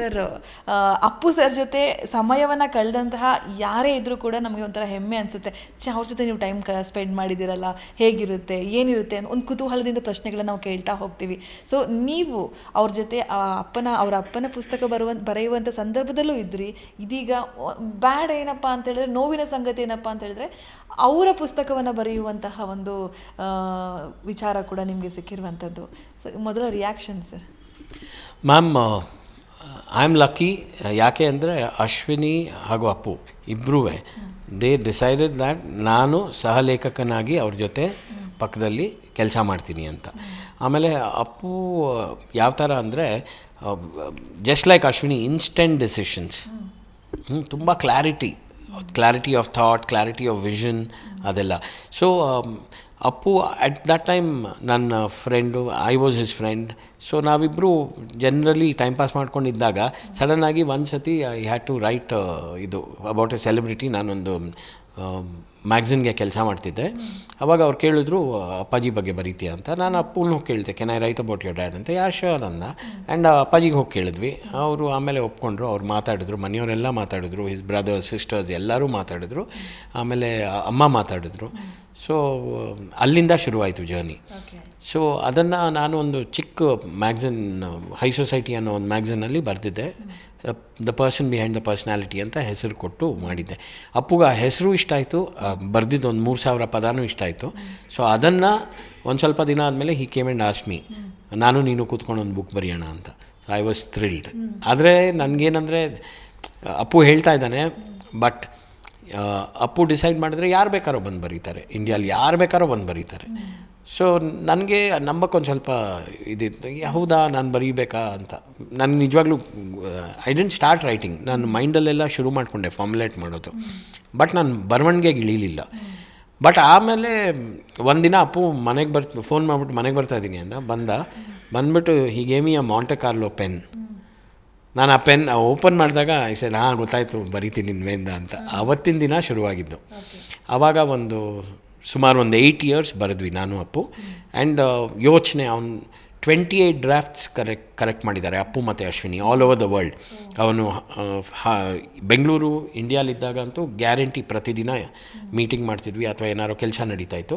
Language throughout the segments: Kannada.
ಸರ್ ಅಪ್ಪು ಸರ್ ಜೊತೆ ಸಮಯವನ್ನು ಕಳೆದಂತಹ ಯಾರೇ ಇದ್ದರೂ ಕೂಡ ನಮಗೆ ಒಂಥರ ಹೆಮ್ಮೆ ಅನಿಸುತ್ತೆ. ಛೆ, ಅವ್ರ ಜೊತೆ ನೀವು ಟೈಮ್ ಕ ಸ್ಪೆಂಡ್ ಮಾಡಿದ್ದೀರಲ್ಲ, ಹೇಗಿರುತ್ತೆ, ಏನಿರುತ್ತೆ ಅಂತ ಒಂದು ಕುತೂಹಲದಿಂದ ಪ್ರಶ್ನೆಗಳನ್ನ ನಾವು ಕೇಳ್ತಾ ಹೋಗ್ತೀವಿ. ಸೊ ನೀವು ಅವ್ರ ಜೊತೆ ಅಪ್ಪನ, ಅವರ ಅಪ್ಪನ ಪುಸ್ತಕ ಬರುವ ಬರೆಯುವಂಥ ಸಂದರ್ಭದಲ್ಲೂ ಇದ್ರಿ. ಇದೀಗ ಬ್ಯಾಡ್ ಏನಪ್ಪ ಅಂತ ಹೇಳಿದ್ರೆ, ನೋವಿನ ಸಂಗತಿ ಏನಪ್ಪ ಅಂತ ಹೇಳಿದ್ರೆ, ಅವರ ಪುಸ್ತಕವನ್ನು ಬರೆಯುವಂತಹ ಒಂದು ವಿಚಾರ ಕೂಡ ನಿಮಗೆ ಸಿಕ್ಕಿರುವಂಥದ್ದು ಸೊ ಮೊದಲ reaction sir ma'am I am lucky ಯಾಕೆ ಅಂದರೆ ಅಶ್ವಿನಿ ಹಾಗೂ ಅಪ್ಪು ಇಬ್ಬರೂ ದೇ ಡಿಸೈಡೆಡ್ ದ್ಯಾಟ್ ನಾನು ಸಹಲೇಖಕನಾಗಿ ಅವ್ರ ಜೊತೆ ಪಕ್ಕದಲ್ಲಿ ಕೆಲಸ ಮಾಡ್ತೀನಿ ಅಂತ. ಆಮೇಲೆ ಅಪ್ಪು ಯಾವ ಥರ ಅಂದರೆ just like Ashwini instant decisions ತುಂಬ clarity clarity of thought clarity of vision ಅದೆಲ್ಲ. So Appu at that time ನನ್ನ friend I was his friend so ನಾವಿಬ್ಬರು ಜನರಲಿ ಟೈಮ್ ಪಾಸ್ ಮಾಡ್ಕೊಂಡಿದ್ದಾಗ ಸಡನ್ ಆಗಿ ಒಂದು ಸತಿ ಐ ಹ್ಯಾಡ್ ಟು ರೈಟ್ ಇದು ಅಬೌಟ್ ಎ ಸೆಲೆಬ್ರಿಟಿ ನಾನೊಂದು ಮ್ಯಾಗ್ಝಿನ್ಗೆ ಕೆಲಸ ಮಾಡ್ತಿದ್ದೆ. ಅವಾಗ ಅವ್ರು ಕೇಳಿದ್ರು ಅಪ್ಪಾಜಿ ಬಗ್ಗೆ ಬರೀತೀಯ ಅಂತ? ನಾನು ಅಪ್ಪನ ಕೇಳಿದೆ can I write about your dad ಅಂತ. ಯಾ ಶೋರ್ ಅಂದ. ಆ್ಯಂಡ್ ಅಪ್ಪಾಜಿಗೆ ಹೋಗಿ ಕೇಳಿದ್ವಿ. ಅವರು ಆಮೇಲೆ ಒಪ್ಕೊಂಡ್ರು ಅವ್ರು ಮಾತಾಡಿದ್ರು ಮನೆಯವರೆಲ್ಲ ಮಾತಾಡಿದ್ರು ಹಿಸ್ ಬ್ರದರ್ಸ್ ಸಿಸ್ಟರ್ಸ್ ಎಲ್ಲರೂ ಮಾತಾಡಿದ್ರು. ಆಮೇಲೆ ಅಮ್ಮ ಮಾತಾಡಿದ್ರು. ಸೊ ಅಲ್ಲಿಂದ ಶುರುವಾಯಿತು ಜರ್ನಿ ಸೊ ಅದನ್ನು ನಾನು ಒಂದು ಚಿಕ್ಕ ಮ್ಯಾಗ್ಝಿನ್ ಹೈ ಸೊಸೈಟಿ ಅನ್ನೋ ಒಂದು ಮ್ಯಾಗ್ಝಿನಲ್ಲಿ ಬರೆದಿದ್ದೆ. The person behind the personality ಅಂತ ಹೆಸರು ಕೊಟ್ಟು ಮಾಡಿದ್ದೆ. ಅಪ್ಪುಗ ಆ ಹೆಸರು ಇಷ್ಟ ಆಯಿತು. ಬರೆದಿದ್ದು ಒಂದು ಮೂರು ಸಾವಿರ ಪದಾನೂ ಇಷ್ಟ ಆಯಿತು. ಸೊ ಅದನ್ನು ಒಂದು ಸ್ವಲ್ಪ ದಿನ ಆದಮೇಲೆ ಹಿ ಕೇಮ್ ಆ್ಯಂಡ್ ಆಸ್ಮಿ ನಾನು ನೀನು ಕೂತ್ಕೊಂಡು ಒಂದು ಬುಕ್ ಬರೆಯೋಣ ಅಂತ. ಸೊ ಐ ವಾಸ್ ಥ್ರಿಲ್ಡ್ ಆದರೆ ನನಗೇನಂದರೆ, ಅಪ್ಪು ಹೇಳ್ತಾ ಇದ್ದಾನೆ ಬಟ್ ಅಪ್ಪು ಡಿಸೈಡ್ ಮಾಡಿದ್ರೆ ಯಾರು ಬೇಕಾರೋ ಬಂದು ಬರೀತಾರೆ. ಇಂಡಿಯಲ್ಲಿ ಯಾರು ಬೇಕಾರೋ ಬಂದು ಬರೀತಾರೆ. ಸೊ ನನಗೆ ನಂಬಕ್ಕೊಂದು ಸ್ವಲ್ಪ ಇದಿತ್ತು. ಹೌದಾ ನಾನು ಬರೀಬೇಕಾ ಅಂತ. ನಾನು ನಿಜವಾಗ್ಲೂ ಐ ಡೆಂಟ್ ಸ್ಟಾರ್ಟ್ ರೈಟಿಂಗ್ ನಾನು ಮೈಂಡಲ್ಲೆಲ್ಲ ಶುರು ಮಾಡಿಕೊಂಡೆ ಫಾರ್ಮುಲೇಟ್ ಮಾಡೋದು. ಬಟ್ ನಾನು ಬರವಣಿಗೆಗೆ ಇಳಿಲಿಲ್ಲ. ಬಟ್ ಆಮೇಲೆ ಒಂದಿನ ಅಪ್ಪು ಮನೆಗೆ ಬರ್ತ ಫೋನ್ ಮಾಡಿಬಿಟ್ಟು ಮನೆಗೆ ಬರ್ತಾ ಇದ್ದೀನಿ ಅಂತ ಬಂದ. ಬಂದ್ಬಿಟ್ಟು ಹೀಗೇಮಿ ಆ ಮಾಂಟೆ ಕಾರ್ಲೋ ಪೆನ್ ನಾನು ಆ ಪೆನ್ ಓಪನ್ ಮಾಡಿದಾಗ ಸರ್ ಹಾಂ ಗೊತ್ತಾಯಿತು ಬರಿತೀನಿ ನಿನ್ವೆಯಿಂದ ಅಂತ. ಆವತ್ತಿನ ದಿನ ಶುರುವಾಗಿದ್ದು. ಆವಾಗ ಒಂದು ಸುಮಾರು ಒಂದು ಏಯ್ಟ್ ಇಯರ್ಸ್ ಬರೆದ್ವಿ ನಾನು ಅಪ್ಪು. ಆ್ಯಂಡ್ ಯೋಚನೆ ಅವ್ನು twenty eight drafts correct correct ಮಾಡಿದ್ದಾರೆ, ಅಪ್ಪು ಮತ್ತು Ashwini all over the world ಅವನು ಬೆಂಗಳೂರು, ಇಂಡಿಯಾಲಿದ್ದಾಗ ಅಂತೂ ಗ್ಯಾರಂಟಿ ಪ್ರತಿದಿನ ಮೀಟಿಂಗ್ ಮಾಡ್ತಿದ್ವಿ, ಅಥವಾ ಏನಾರೋ ಕೆಲಸ ನಡೀತಾ ಇತ್ತು.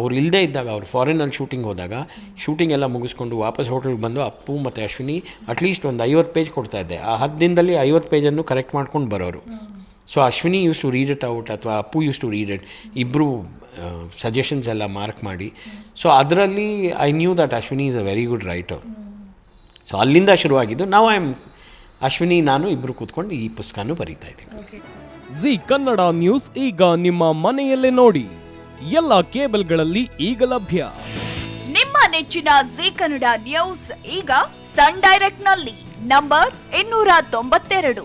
ಅವ್ರು ಇಲ್ಲದೇ ಇದ್ದಾಗ, ಅವ್ರು ಫಾರಿನಲ್ಲಿ ಶೂಟಿಂಗ್ ಹೋದಾಗ ಶೂಟಿಂಗ್ ಎಲ್ಲ ಮುಗಿಸ್ಕೊಂಡು ವಾಪಸ್ ಹೋಟೆಲ್ಗೆ ಬಂದು ಅಪ್ಪು ಮತ್ತು ಅಶ್ವಿನಿ ಅಟ್ಲೀಸ್ಟ್ ಒಂದು ಐವತ್ತು ಪೇಜ್ ಕೊಡ್ತಾ ಇದ್ದೆ. ಆ ಹತ್ತು ದಿನದಲ್ಲಿ ಐವತ್ತು ಪೇಜನ್ನು ಕರೆಕ್ಟ್ ಮಾಡ್ಕೊಂಡು ಬರೋರು. So Ashwini use to read it out ಅಥವಾ Appu use to read it ಇಬ್ಬರು ಸಜೆಷನ್ಸ್ ಎಲ್ಲ ಮಾರ್ಕ್ ಮಾಡಿ. ಸೊ ಅದರಲ್ಲಿ I knew that Ashwini is a very good writer so ಅಲ್ಲಿಂದ ಶುರುವಾಗಿದ್ದು ನಾವು ಐ ಆಮ್ ಅಶ್ವಿನಿ ನಾನು ಇಬ್ಬರು ಕೂತ್ಕೊಂಡು ಈ ಪುಸ್ತಕನೂ ಬರೀತಾ ಇದ್ದೀವಿ. ಜಿ ಕನ್ನಡ ನ್ಯೂಸ್ ಈಗ ನಿಮ್ಮ ಮನೆಯಲ್ಲೇ ನೋಡಿ. ಎಲ್ಲ ಕೇಬಲ್ಗಳಲ್ಲಿ ಈಗ ಲಭ್ಯ. ನಿಮ್ಮ ನೆಚ್ಚಿನ ಜಿ ಕನ್ನಡ ನ್ಯೂಸ್ ಈಗ ಸನ್ ಡೈರೆಕ್ಟ್ನಲ್ಲಿ ನಂಬರ್ ಇನ್ನೂರ ತೊಂಬತ್ತೆರಡು.